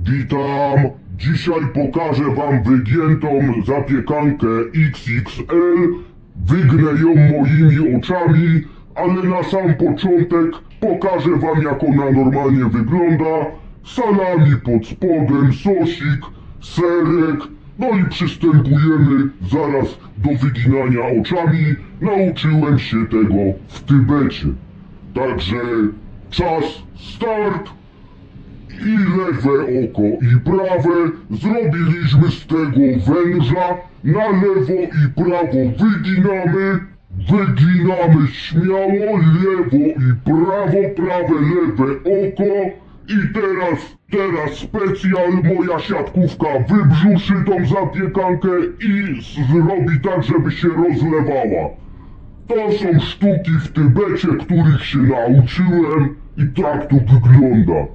Witam! Dzisiaj pokażę wam wygiętą zapiekankę XXL. Wygnę ją moimi oczami, ale na sam początek pokażę wam jak ona normalnie wygląda. Salami pod spodem, sosik, serek. No i przystępujemy zaraz do wyginania oczami. Nauczyłem się tego w Tybecie. Także czas start lewe oko i prawe. Zrobiliśmy z tego węża. Na lewo i prawo wyginamy. Wyginamy śmiało lewo i prawo, prawe, lewe oko. I teraz, teraz specjal, moja siatkówka wybrzuszy tą zapiekankę i zrobi tak, żeby się rozlewała. To są sztuki w Tybecie, których się nauczyłem i tak to wygląda.